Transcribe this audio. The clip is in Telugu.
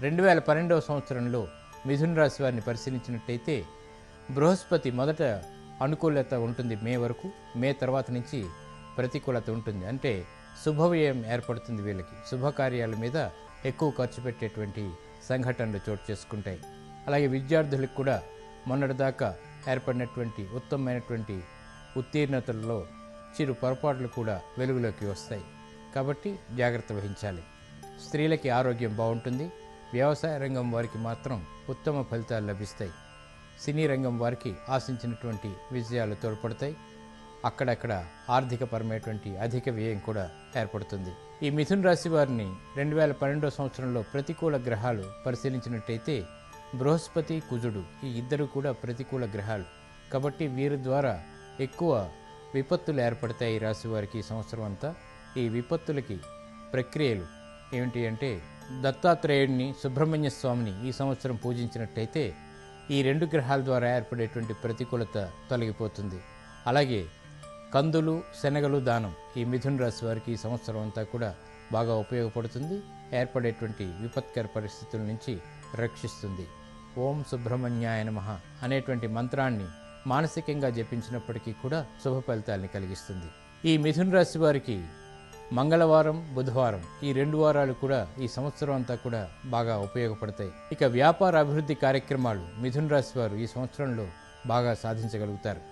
రెండు వేల పన్నెండవ సంవత్సరంలో మిథున రాశి వారిని పరిశీలించినట్టయితే బృహస్పతి మొదట అనుకూలత ఉంటుంది మే వరకు మే తర్వాత నుంచి ప్రతికూలత ఉంటుంది. అంటే శుభవ్యయం ఏర్పడుతుంది వీళ్ళకి. శుభకార్యాల మీద ఎక్కువ ఖర్చు పెట్టేటువంటి సంఘటనలు చోటు చేసుకుంటాయి. అలాగే విద్యార్థులకు కూడా మొన్నటిదాకా ఏర్పడినటువంటి ఉత్తమమైనటువంటి ఉత్తీర్ణతల్లో చిరు పొరపాట్లు కూడా వెలుగులోకి వస్తాయి. కాబట్టి జాగ్రత్త వహించాలి. స్త్రీలకి ఆరోగ్యం బాగుంటుంది. వ్యవసాయ రంగం వారికి మాత్రం ఉత్తమ ఫలితాలు లభిస్తాయి. సినీ రంగం వారికి ఆశించినటువంటి విజయాలు తోడ్పడతాయి. అక్కడక్కడ ఆర్థికపరమైనటువంటి అధిక వ్యయం కూడా ఏర్పడుతుంది. ఈ మిథున్ రాశి వారిని రెండు వేల పన్నెండో సంవత్సరంలో ప్రతికూల గ్రహాలు పరిశీలించినట్టయితే బృహస్పతి కుజుడు ఈ ఇద్దరు కూడా ప్రతికూల గ్రహాలు. కాబట్టి వీరి ద్వారా ఎక్కువ విపత్తులు ఏర్పడతాయి ఈ రాశి వారికి ఈ సంవత్సరం అంతా. ఈ విపత్తులకి ప్రక్రియలు ఏమిటి అంటే దత్తాత్రేయుడిని సుబ్రహ్మణ్య స్వామిని ఈ సంవత్సరం పూజించినట్టయితే ఈ రెండు గ్రహాల ద్వారా ఏర్పడేటువంటి ప్రతికూలత తొలగిపోతుంది. అలాగే కందులు శనగలు దానం ఈ మిథున రాశి వారికి ఈ సంవత్సరం అంతా కూడా బాగా ఉపయోగపడుతుంది. ఏర్పడేటువంటి విపత్కర పరిస్థితుల నుంచి రక్షిస్తుంది. ఓం సుబ్రహ్మణ్యాయ నమ అనేటువంటి మంత్రాన్ని మానసికంగా జపించినప్పటికీ కూడా శుభ ఫలితాల్ని కలిగిస్తుంది. ఈ మిథున రాశి వారికి మంగళవారం బుధవారం ఈ రెండు వారాలు కూడా ఈ సంవత్సరం అంతా కూడా బాగా ఉపయోగపడతాయి. ఇక వ్యాపార అభివృద్ధి కార్యక్రమాలు మిథున్ రాశి వారు ఈ సంవత్సరంలో బాగా సాధించగలుగుతారు.